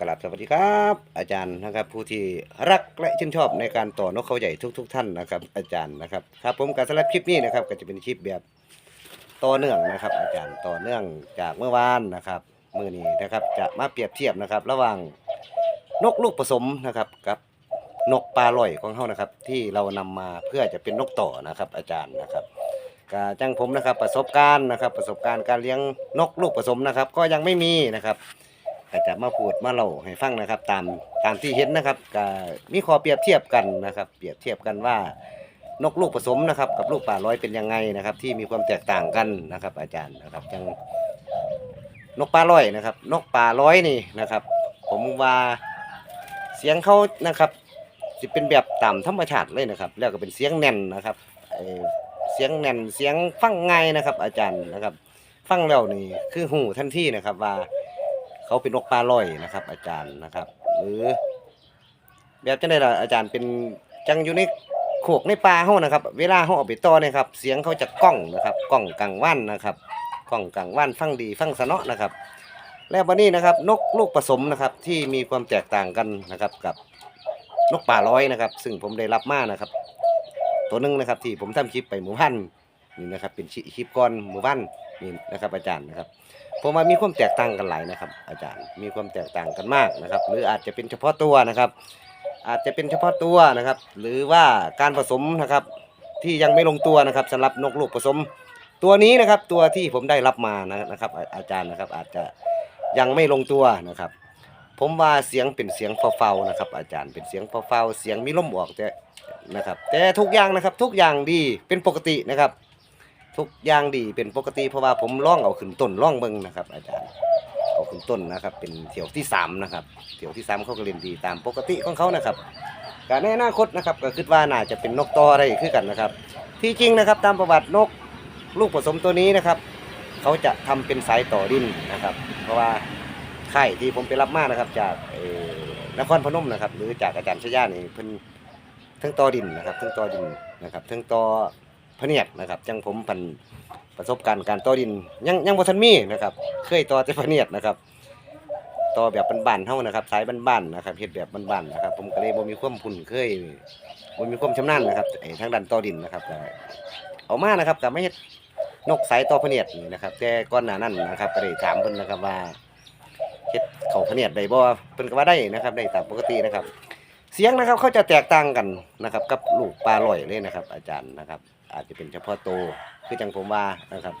กราบสวัสดีครับ อาจารย์นะครับ ผู้ที่รักและชื่นชอบในการต่อนกเขาใหญ่ทุกๆท่านนะครับ อาจารย์นะครับครับผมการสำหรับคลิปนี้นะครับ ก็จะเป็นคลิปแบบต่อเนื่องนะครับ อาจารย์ต่อเนื่องจากเมื่อวานนะครับมื่อนี้นะครับจะมาเปรียบเทียบนะครับ ระหว่างนกลูกผสมนะครับกับนกปลาลอยของเขานะครับ ที่เรานำมาเพื่อจะเป็นนกต่อนะครับ อาจารย์นะครับกาจังผมนะครับ ประสบการณ์นะครับ ประสบการณ์การเลี้ยงนกลูกผสมนะครับ ก็ยังไม่มีนะครับ ก็จะมาพูดมาเล่าให้ฟังนะครับ ตามตามที่เห็นนะครับก็มีข้อเปรียบเทียบกันนะครับ เปรียบเทียบกันว่านกลูกผสมนะครับ กับลูกป่าร้อยเป็นยังไงนะครับ ที่มีความแตกต่างกันนะครับ อาจารย์นะครับจังนกป่าร้อยนะครับ นกป่าร้อยนี่นะครับ ผมว่าเสียงเขานะครับจะเป็นแบบตามธรรมชาติเลยนะครับ แล้วก็เป็นเสียงแน่นนะครับเอ่อเสียงแน่นเสียงฟังง่ายนะครับ อาจารย์นะครับ ฟังแล้วนี่คือหูทันทีนะครับว่า เขาเป็นนกปลาลอยนะครับ อาจารย์นะครับหรือแบบจังไดล่ะอาจารย์เป็นจังอยู่ในโขกในป่าเฮานะครับ เวลาเฮาเอาไปต่อเนี่ยครับ เสียงเขาจะก้องนะครับก้องกังว่านนะครับก้องกังว่านฟังดีฟังสนะนะครับ แล้ววันนี้นะครับนกลูกผสมนะครับที่มีความแตกต่างกันนะครับกับนกป่าร้อยนะครับ ซึ่งผมได้รับมานะครับ ตัวหนึงนะครับที่ผมทำคลิปไปหมู่บ้านนี่นะครับเป็นคลิปก่อนหมู่บ้าน นี่นะครับ อาจารย์นะครับผมว่ามีความแตกต่างกันหลายนะครับ อาจารย์มีความแตกต่างกันมากนะครับ หรืออาจจะเป็นเฉพาะตัวนะครับ อาจจะเป็นเฉพาะตัวนะครับ หรือว่าการผสมนะครับ ที่ยังไม่ลงตัวนะครับสำหรับนกลูกผสม ตัวนี้นะครับ ตัวที่ผมได้รับมานะครับ อาจารย์นะครับ อาจจะยังไม่ลงตัวนะครับ ผมว่าเสียงเป็นเสียงเฝ้าๆนะครับ อาจารย์เป็นเสียงเฝ้าๆเสียงมีลมออกแต่นะครับ แต่ทุกอย่างนะครับ ทุกอย่างดีเป็นปกตินะครับ ทุกอย่างดีเป็นปกติเพราะว่าผมล่องเอาขึ้นต้นล่องเบิ่งนะครับ อาจารย์เอาขึ้นต้นนะครับ เป็นเที่ยวที่สามนะครับเที่ยวที่สามเขาก็เล่นดีตามปกติของเขานะครับการในอนาคตนะครับก็คิดว่าน่าจะเป็นนกตออะไรขึ้นกันนะครับ ที่จริงนะครับตามประวัตินกลูกผสมตัวนี้นะครับ เขาจะทำเป็นสายต่อดินนะครับ เพราะว่าค่ที่ผมไปรับมานะครับ จากนครพนมนะครับ หรือจากอาจารย์ชยานี่เพิ่นทั้งต่อดินนะครับทั้งต่อดินนะครับทั้งต่อ พะเนียดนะครับ จังผมปันประสบการณ์การต่อดินยังยังบ่ทันมีนะครับ เคยต่อแต่พะเนียดนะครับต่อแบบบ้านๆเฮานะครับสายบ้านๆนะครับเฮ็ดแบบบ้านๆนะครับ ผมก็เลยบ่มีความพุ่นเคยบ่มีความชำนาญนะครับไอ้ทางด้านต่อดินนะครับเอามานะครับก็ไม่เฮ็ดนกสายต่อพะเนียดนี่นะครับ แต่ก่อนหนานั้นนะครับก็ได้ถามเพิ่นนะครับว่าเฮ็ดเขาพะเนียดได้บ่เพิ่นก็ว่าได้นะครับ ได้ตามปกตินะครับ เสียงนะครับเขาจะแตกต่างกันนะครับ กับลูกปลาลอยเลยนะครับ อาจารย์นะครับ อาจจะเป็นเฉพาะโตวคือจังผมว่านะครับ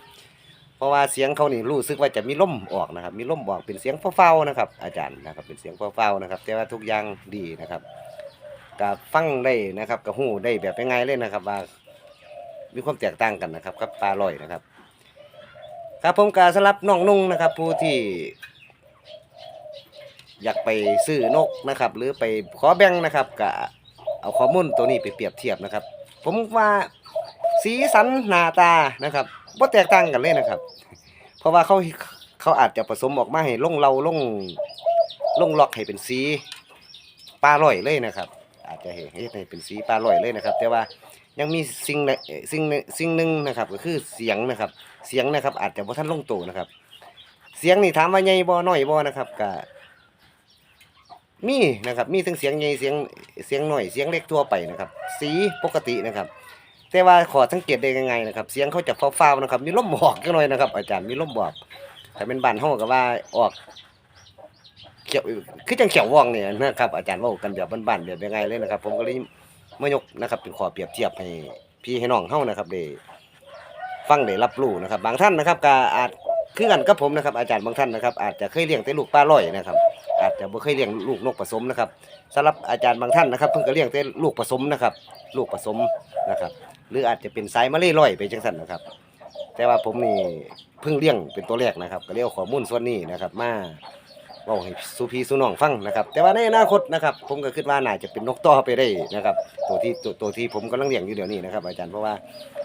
เพราะว่าเสียงเขานี่รู้สึกว่าจะมีล่มออกนะครับ มีล่มออกเป็นเสียงเฝ้าๆนะครับ อาจารย์นะครับเป็นเสียงเฝ้าๆนะครับ แต่ว่าทุกอย่างดีนะครับกับฟังได้นะครับกับหูได้แบบง่ายๆเลยนะครับ ว่ามีความแตกต่างกันนะครับกับปลาลอยนะครับ ครับผมกาสำหรับน้องนุ่งนะครับ ผู้ที่ อยากไปซื้อนกนะครับ หรือไปขอแบ่งนะครับก็เอาข้อมูลตัวนี้ไปเปรียบเทียบนะครับ ผมว่า สีสันหน้าตานะครับบ่แตกต่างกันเลยนะครับ เพราะว่าเขาเขาอาจจะผสมออกมาให้ลงเราลงลงล็อกให้เป็นสีปลาลอยเลยนะครับ อาจจะเห็นให้เป็นสีปลาลอยเลยนะครับ แต่ว่ายังมีสิ่งสิ่งหนึ่งสิ่งหนึ่งนะครับ ก็คือเสียงนะครับ เสียงนะครับ อาจจะบ่ทันลงตัวนะครับ เสียงนี่ถามว่าใหญ่บ่น้อยบ่นะครับก็มีนะครับ มีทั้งเสียงใหญ่เสียงเสียงหน่อยเสียงเล็กทั่วไปนะครับ สีปกตินะครับ แต่ว่าขอสังเกตได้ยังไงนะครับ เสียงเขาจะฟ้าวๆนะครับ มีลมบอกกันหน่อยนะครับ อาจารย์มีลมบอกถ้าเป็นบ้านเฮาก็ว่าออกเขียวคือจังเขียวว่องเนี่ยนะครับ อาจารย์ว้ากันแบบบ้านๆแบบยังไงเลยนะครับ ผมก็เลยมายกนะครับเป็นขอเปรียบเทียบให้พี่ให้น้องเฮานะครับได้ฟังได้รับรู้นะครับ บางท่านนะครับก็อาจคือกันกับผมนะครับ อาจารย์บางท่านนะครับ อาจจะเคยเลี้ยงแต่ลูกปลาล่อยนะครับ อาจจะบ่เคยเลี้ยงลูกนกผสมนะครับสำหรับอาจารย์บางท่านนะครับ เพิ่งก็เลี้ยงแต่ลูกผสมนะครับ ลูกผสมนะครับ หรืออาจจะเป็นสายมะเล่ร่อยไปจังซั่นนะครับ แต่ว่าผมนี่เพิ่งเลี้ยงเป็นตัวแรกนะครับ ก็เรียกข้อมูลส่วนนี้นะครับ มาเว้าให้สู่พี่สู่น้องฟังนะครับ แต่ว่าในอนาคตนะครับ ผมก็คิดว่าน่าจะเป็นนกต่อไปได้นะครับ ตัวที่ตัวตัวที่ผมกำลังเลี้ยงอยู่เดี๋ยวนี้นะครับ อาจารย์เพราะว่า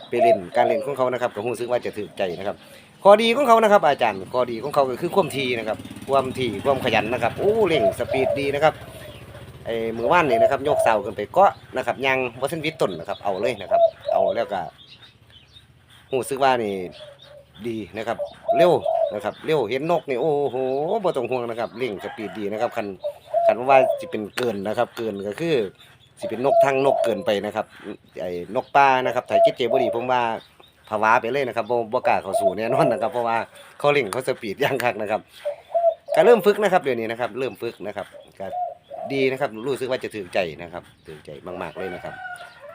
ไปเล่นการเล่นของเขานะครับก็รู้สึกว่าจะถูกใจนะครับข้อดีของเขานะครับ อาจารย์ข้อดีของเขาก็คือความทีนะครับ ความทีความขยันนะครับโอ้เร่งสปีดดีนะครับ อ้มือว่านนี่นะครับยกเสาขึ้นไปกาะนะครับยังวัฒนวิทย์ต้นนะครับ เอาเลยนะครับ เอาแล้วก็รู้สึกว่านี่ดีนะครับ เร็วนะครับ เร็วเห็นนกนี่โอ้โหบ่ต้องห่วงนะครับเร่งสปีดดีนะครับคันคันว่าสิเป็นเกินนะครับ เกินก็คือสิเป็นนกทางนกเกินไปนะครับไอ้นกป่านะครับถ้าคิดเจบ่ดีผมว่าภาวะไปเลยนะครับบ่บ่กาเขาสู่แน่นอนนะครับ เพราะว่าเขาเร่งเขาสปีดย่างคักนะครับก็เริ่มฝึกนะครับเดี๋ยวนี้นะครับ เริ่มฝึกนะครับก็ ดีนะครับรู้สึกว่าจะถือใจนะครับถือใจมาก ๆเลยนะครับ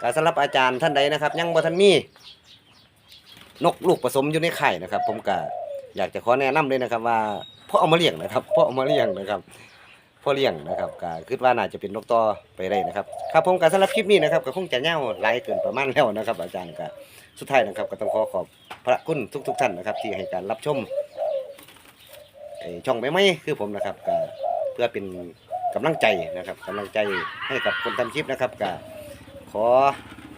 ก็สำหรับอาจารย์ท่านใดนะครับ ยังบ่ทันมีนกลูกผสมอยู่ในไข่นะครับ ผมก็อยากจะขอแนะนำเลยนะครับ ว่าพ่อเอามาเลี้ยงนะครับพ่อเอามาเลี้ยงนะครับพ่อเลี้ยงนะครับก็คิดว่าน่าจะเป็นนกต่อไปได้นะครับครับผมก็สำหรับคลิปนี้นะครับก็คงจะยาวหลายเกินประมาณแล้วนะครับ อาจารย์ก็สุดท้ายนะครับ ก็ต้องขอขอบพระคุณทุก ๆท่านนะครับ ที่ให้การรับชมไอช่องไม่ไม่คือผมนะครับก็เพื่อเป็น กำลังใจนะครับกำลังใจให้กับคนทำคลิปนะครับก็ขอ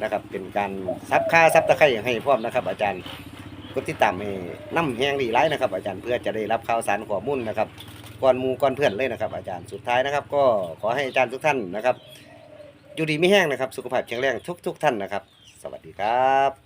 นะครับเป็นการซับค่าซับตะไคร้ให้พร้อมนะครับ อาจารย์กดติดตามให้น้ำแห้งดีไลายนะครับ อาจารย์เพื่อจะได้รับข่าวสารข้อมูลนะครับก่อนมูก่อนเพื่อนเลยนะครับ อาจารย์สุดท้ายนะครับ ก็ขอให้อาจารย์ทุกท่านนะครับอยู่ดีไม่แห้งนะครับ สุขภาพแข็งแรงทุก ๆ ท่านนะครับ สวัสดีครับ